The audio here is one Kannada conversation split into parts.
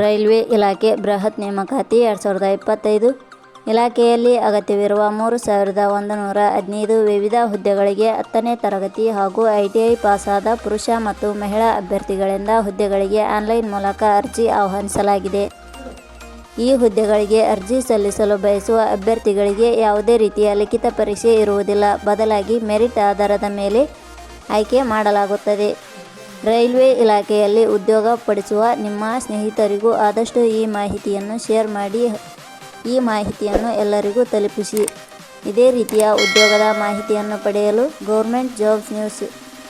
ರೈಲ್ವೆ ಇಲಾಖೆ ಬೃಹತ್ ನೇಮಕಾತಿ ಎರಡು ಸಾವಿರದ ಇಪ್ಪತ್ತೈದು ಇಲಾಖೆಯಲ್ಲಿ ಅಗತ್ಯವಿರುವ ಮೂರು ಸಾವಿರದ ಒಂದು ನೂರ ಹದಿನೈದು ವಿವಿಧ ಹುದ್ದೆಗಳಿಗೆ ಹತ್ತನೇ ತರಗತಿ ಹಾಗೂ ಐಟಿಐ ಪಾಸಾದ ಪುರುಷ ಮತ್ತು ಮಹಿಳಾ ಅಭ್ಯರ್ಥಿಗಳಿಂದ ಹುದ್ದೆಗಳಿಗೆ ಆನ್ಲೈನ್ ಮೂಲಕ ಅರ್ಜಿ ಆಹ್ವಾನಿಸಲಾಗಿದೆ. ಈ ಹುದ್ದೆಗಳಿಗೆ ಅರ್ಜಿ ಸಲ್ಲಿಸಲು ಬಯಸುವ ಅಭ್ಯರ್ಥಿಗಳಿಗೆ ಯಾವುದೇ ರೀತಿಯ ಲಿಖಿತ ಪರೀಕ್ಷೆ ಇರುವುದಿಲ್ಲ. ಬದಲಾಗಿ ಮೆರಿಟ್ ಆಧಾರದ ಮೇಲೆ ಆಯ್ಕೆ ಮಾಡಲಾಗುತ್ತದೆ. ರೈಲ್ವೆ ಇಲಾಖೆಯಲ್ಲಿ ಉದ್ಯೋಗ ಪಡಿಸುವ ನಿಮ್ಮ ಸ್ನೇಹಿತರಿಗೂ ಆದಷ್ಟು ಈ ಮಾಹಿತಿಯನ್ನು ಶೇರ್ ಮಾಡಿ, ಈ ಮಾಹಿತಿಯನ್ನು ಎಲ್ಲರಿಗೂ ತಲುಪಿಸಿ. ಇದೇ ರೀತಿಯ ಉದ್ಯೋಗದ ಮಾಹಿತಿಯನ್ನು ಪಡೆಯಲು government jobs news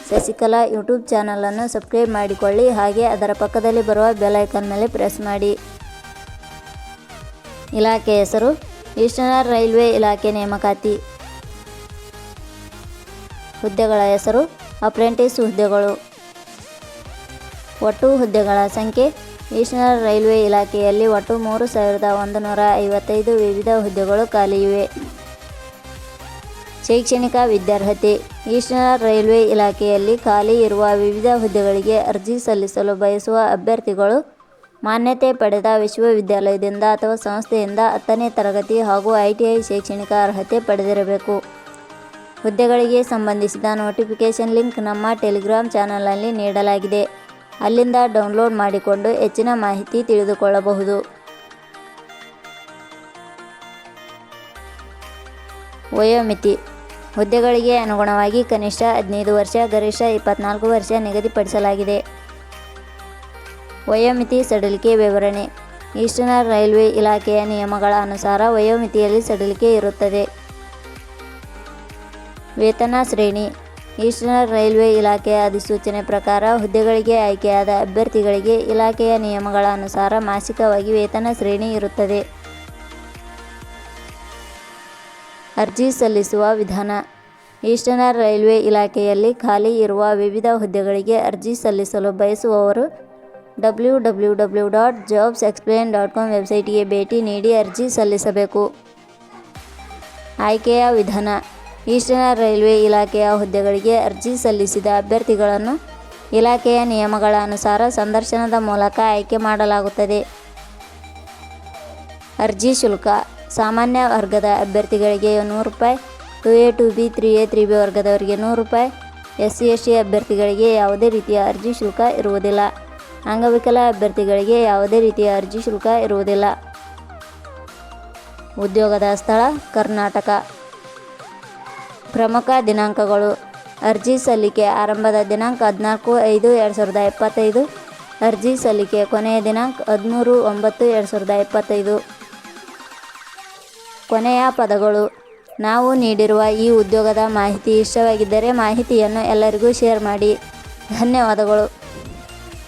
Shashikala YouTube ಚಾನಲನ್ನು ಸಬ್ಸ್ಕ್ರೈಬ್ ಮಾಡಿಕೊಳ್ಳಿ, ಹಾಗೆ ಅದರ ಪಕ್ಕದಲ್ಲಿ ಬರುವ ಬೆಲ್ ಐಕಾನ್ ಮೇಲೆ ಪ್ರೆಸ್ ಮಾಡಿ. ಇಲಾಖೆ ಹೆಸರು, ಈಸ್ಟರ್ನ್ ರೈಲ್ವೆ ಇಲಾಖೆ ನೇಮಕಾತಿ. ಹುದ್ದೆಗಳ ಹೆಸರು, ಅಪ್ರೆಂಟಿಸ್ ಹುದ್ದೆಗಳು. ಒಟ್ಟು ಹುದ್ದೆಗಳ ಸಂಖ್ಯೆ ನ್ಯಾಷನಲ್ ರೈಲ್ವೆ ಇಲಾಖೆಯಲ್ಲಿ ಒಟ್ಟು ಮೂರು ಸಾವಿರದ ಒಂದು ನೂರ ಐವತ್ತೈದು ವಿವಿಧ ಹುದ್ದೆಗಳು ಖಾಲಿ ಇವೆ. ಶೈಕ್ಷಣಿಕ ವಿದ್ಯಾರ್ಹತೆ ಈಸ್ಟರ್ನ್ ರೈಲ್ವೆ ಇಲಾಖೆಯಲ್ಲಿ ಖಾಲಿ ಇರುವ ವಿವಿಧ ಹುದ್ದೆಗಳಿಗೆ ಅರ್ಜಿ ಸಲ್ಲಿಸಲು ಬಯಸುವ ಅಭ್ಯರ್ಥಿಗಳು ಮಾನ್ಯತೆ ಪಡೆದ ವಿಶ್ವವಿದ್ಯಾಲಯದಿಂದ ಅಥವಾ ಸಂಸ್ಥೆಯಿಂದ ಹತ್ತನೇ ತರಗತಿ ಹಾಗೂ ಐಟಿಐ ಶೈಕ್ಷಣಿಕ ಅರ್ಹತೆ ಪಡೆದಿರಬೇಕು. ಹುದ್ದೆಗಳಿಗೆ ಸಂಬಂಧಿಸಿದ ನೋಟಿಫಿಕೇಷನ್ ಲಿಂಕ್ ನಮ್ಮ ಟೆಲಿಗ್ರಾಮ್ ಚಾನಲ್ನಲ್ಲಿ ನೀಡಲಾಗಿದೆ. ಅಲ್ಲಿಂದ ಡೌನ್ಲೋಡ್ ಮಾಡಿಕೊಂಡು ಹೆಚ್ಚಿನ ಮಾಹಿತಿ ತಿಳಿದುಕೊಳ್ಳಬಹುದು. ವಯೋಮಿತಿ ಹುದ್ದೆಗಳಿಗೆ ಅನುಗುಣವಾಗಿ ಕನಿಷ್ಠ ಹದಿನೈದು ವರ್ಷ, ಗರಿಷ್ಠ ಇಪ್ಪತ್ನಾಲ್ಕು ವರ್ಷ ನಿಗದಿಪಡಿಸಲಾಗಿದೆ. ವಯೋಮಿತಿ ಸಡಿಲಿಕೆ ವಿವರಣೆ ಈಸ್ಟರ್ನ್ ರೈಲ್ವೆ ಇಲಾಖೆಯ ನಿಯಮಗಳ ಅನುಸಾರ ವಯೋಮಿತಿಯಲ್ಲಿ ಸಡಿಲಿಕೆ ಇರುತ್ತದೆ. ವೇತನ ಶ್ರೇಣಿ ಈಸ್ಟರ್ನ್ ರೈಲ್ವೆ ಇಲಾಖೆಯ ಅಧಿಸೂಚನೆ ಪ್ರಕಾರ ಹುದ್ದೆಗಳಿಗೆ ಆಯ್ಕೆಯಾದ ಅಭ್ಯರ್ಥಿಗಳಿಗೆ ಇಲಾಖೆಯ ನಿಯಮಗಳ ಅನುಸಾರ ಮಾಸಿಕವಾಗಿ ವೇತನ ಶ್ರೇಣಿ ಇರುತ್ತದೆ. ಅರ್ಜಿ ಸಲ್ಲಿಸುವ ವಿಧಾನ ಈಸ್ಟರ್ನ್ ರೈಲ್ವೆ ಇಲಾಖೆಯಲ್ಲಿ ಖಾಲಿ ಇರುವ ವಿವಿಧ ಹುದ್ದೆಗಳಿಗೆ ಅರ್ಜಿ ಸಲ್ಲಿಸಲು ಬಯಸುವವರು W W W dot jobs explain dot com ವೆಬ್ಸೈಟ್ಗೆ ಭೇಟಿ ನೀಡಿ ಅರ್ಜಿ ಸಲ್ಲಿಸಬೇಕು. ಆಯ್ಕೆಯ ವಿಧಾನ ಈಸ್ಟರ್ನ್ ರೈಲ್ವೆ ಇಲಾಖೆಯ ಹುದ್ದೆಗಳಿಗೆ ಅರ್ಜಿ ಸಲ್ಲಿಸಿದ ಅಭ್ಯರ್ಥಿಗಳನ್ನು ಇಲಾಖೆಯ ನಿಯಮಗಳ ಅನುಸಾರ ಸಂದರ್ಶನದ ಮೂಲಕ ಆಯ್ಕೆ ಮಾಡಲಾಗುತ್ತದೆ. ಅರ್ಜಿ ಶುಲ್ಕ ಸಾಮಾನ್ಯ ವರ್ಗದ ಅಭ್ಯರ್ಥಿಗಳಿಗೆ ನೂರು ರೂಪಾಯಿ, two A, two B, three A, three B ವರ್ಗದವರಿಗೆ ನೂರು ರೂಪಾಯಿ. ಎಸ್ ಸಿ ಎಸ್ ಸಿ ಅಭ್ಯರ್ಥಿಗಳಿಗೆ ಯಾವುದೇ ರೀತಿಯ ಅರ್ಜಿ ಶುಲ್ಕ ಇರುವುದಿಲ್ಲ. ಅಂಗವಿಕಲ ಅಭ್ಯರ್ಥಿಗಳಿಗೆ ಯಾವುದೇ ರೀತಿಯ ಅರ್ಜಿ ಶುಲ್ಕ ಇರುವುದಿಲ್ಲ. ಉದ್ಯೋಗದ ಸ್ಥಳ ಕರ್ನಾಟಕ. ಪ್ರಮುಖ ದಿನಾಂಕಗಳು ಅರ್ಜಿ ಸಲ್ಲಿಕೆ ಆರಂಭದ ದಿನಾಂಕ ಹದಿನಾಲ್ಕು ಐದು ಎರಡು ಸಾವಿರದ ಇಪ್ಪತ್ತೈದು. ಅರ್ಜಿ ಸಲ್ಲಿಕೆ ಕೊನೆಯ ದಿನಾಂಕ ಹದಿಮೂರು ಒಂಬತ್ತು ಎರಡು ಸಾವಿರದ ಇಪ್ಪತ್ತೈದು. ಕೊನೆಯ ಪದಗಳು ನಾವು ನೀಡಿರುವ ಈ ಉದ್ಯೋಗದ ಮಾಹಿತಿ ಇಷ್ಟವಾಗಿದ್ದರೆ ಮಾಹಿತಿಯನ್ನು ಎಲ್ಲರಿಗೂ ಶೇರ್ ಮಾಡಿ. ಧನ್ಯವಾದಗಳು.